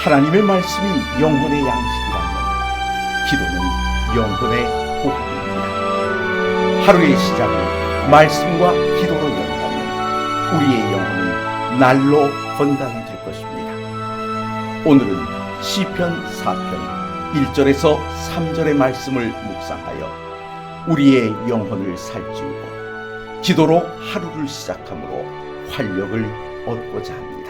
하나님의 말씀이 영혼의 양식이라면 기도는 영혼의 보급입니다. 하루의 시작을 말씀과 기도로 연다면 우리의 영혼은 날로 건강해질 것입니다. 오늘은 시편 4편 1절에서 3절의 말씀을 묵상하여 우리의 영혼을 살찌우고 기도로 하루를 시작함으로 활력을 얻고자 합니다.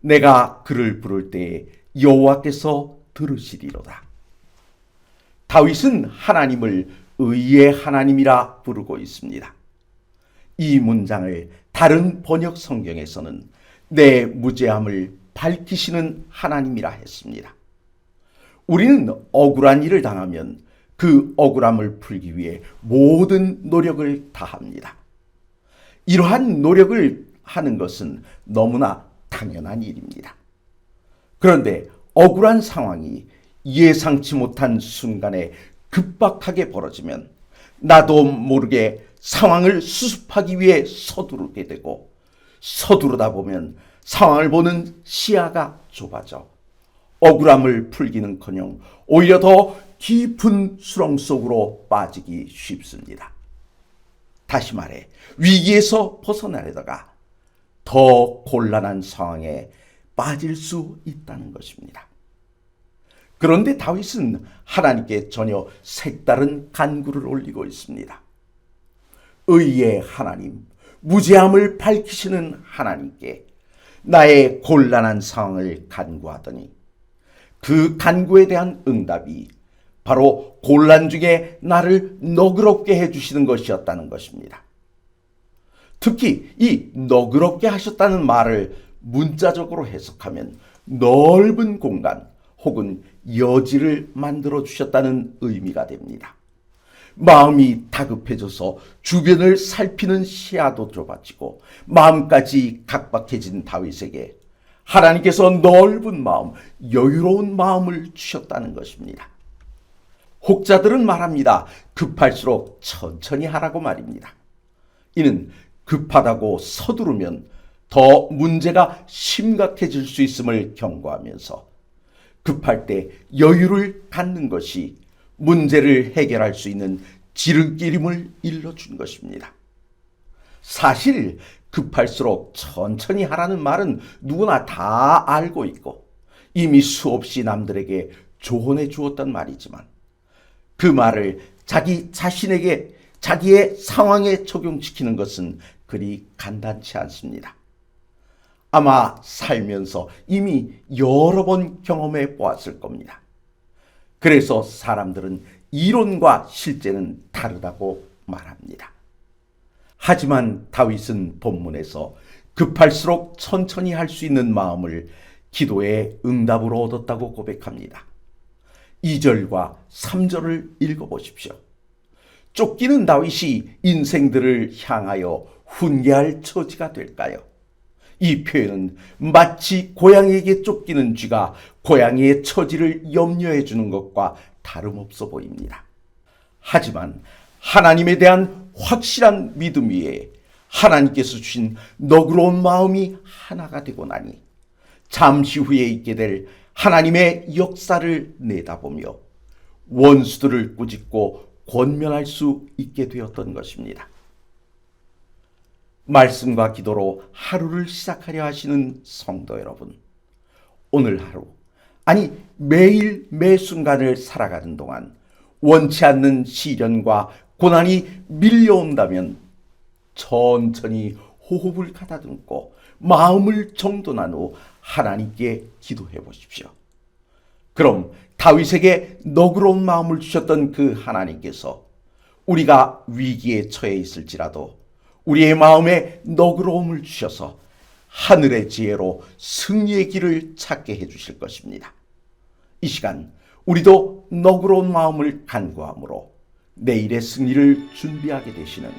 내가 그를 부를 때에 여호와께서 들으시리로다. 다윗은 하나님을 의의 하나님이라 부르고 있습니다. 이 문장을 다른 번역 성경에서는 내 무죄함을 밝히시는 하나님이라 했습니다. 우리는 억울한 일을 당하면 그 억울함을 풀기 위해 모든 노력을 다합니다. 이러한 노력을 하는 것은 너무나 당연한 일입니다. 그런데 억울한 상황이 예상치 못한 순간에 급박하게 벌어지면 나도 모르게 상황을 수습하기 위해 서두르게 되고 서두르다 보면 상황을 보는 시야가 좁아져 억울함을 풀기는커녕 오히려 더 깊은 수렁 속으로 빠지기 쉽습니다. 다시 말해 위기에서 벗어나려다가 더 곤란한 상황에 빠질 수 있다는 것입니다. 그런데 다윗은 하나님께 전혀 색다른 간구를 올리고 있습니다. 의의 하나님, 무죄함을 밝히시는 하나님께 나의 곤란한 상황을 간구하더니 그 간구에 대한 응답이 바로 곤란 중에 나를 너그럽게 해주시는 것이었다는 것입니다. 특히 이 너그럽게 하셨다는 말을 문자적으로 해석하면 넓은 공간 혹은 여지를 만들어 주셨다는 의미가 됩니다. 마음이 다급해져서 주변을 살피는 시야도 좁아지고 마음까지 각박해진 다윗에게 하나님께서 넓은 마음, 여유로운 마음을 주셨다는 것입니다. 혹자들은 말합니다. 급할수록 천천히 하라고 말입니다. 이는 급하다고 서두르면 더 문제가 심각해질 수 있음을 경고하면서 급할 때 여유를 갖는 것이 문제를 해결할 수 있는 지름길임을 일러준 것입니다. 사실 급할수록 천천히 하라는 말은 누구나 다 알고 있고 이미 수없이 남들에게 조언해 주었단 말이지만 그 말을 자기 자신에게 자기의 상황에 적용시키는 것은 그리 간단치 않습니다. 아마 살면서 이미 여러 번 경험해 보았을 겁니다. 그래서 사람들은 이론과 실제는 다르다고 말합니다. 하지만 다윗은 본문에서 급할수록 천천히 할 수 있는 마음을 기도의 응답으로 얻었다고 고백합니다. 2절과 3절을 읽어보십시오. 쫓기는 다윗이 인생들을 향하여 훈계할 처지가 될까요? 이 표현은 마치 고양이에게 쫓기는 쥐가 고양이의 처지를 염려해 주는 것과 다름없어 보입니다. 하지만 하나님에 대한 확실한 믿음 위에 하나님께서 주신 너그러운 마음이 하나가 되고 나니 잠시 후에 있게 될 하나님의 역사를 내다보며 원수들을 꾸짖고 권면할 수 있게 되었던 것입니다. 말씀과 기도로 하루를 시작하려 하시는 성도 여러분. 오늘 하루, 아니 매일 매 순간을 살아가는 동안 원치 않는 시련과 고난이 밀려온다면 천천히 호흡을 가다듬고 마음을 정돈한 후 하나님께 기도해 보십시오. 그럼 다윗에게 너그러운 마음을 주셨던 그 하나님께서 우리가 위기에 처해 있을지라도 우리의 마음에 너그러움을 주셔서 하늘의 지혜로 승리의 길을 찾게 해주실 것입니다. 이 시간 우리도 너그러운 마음을 간구함으로 내일의 승리를 준비하게 되시는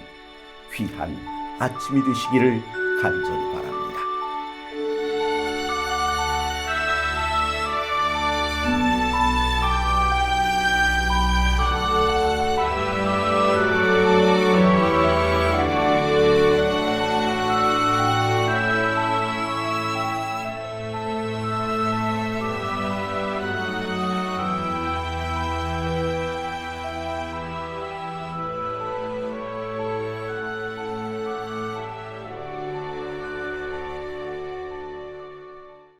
귀한 아침이 되시기를 간절히 바랍니다.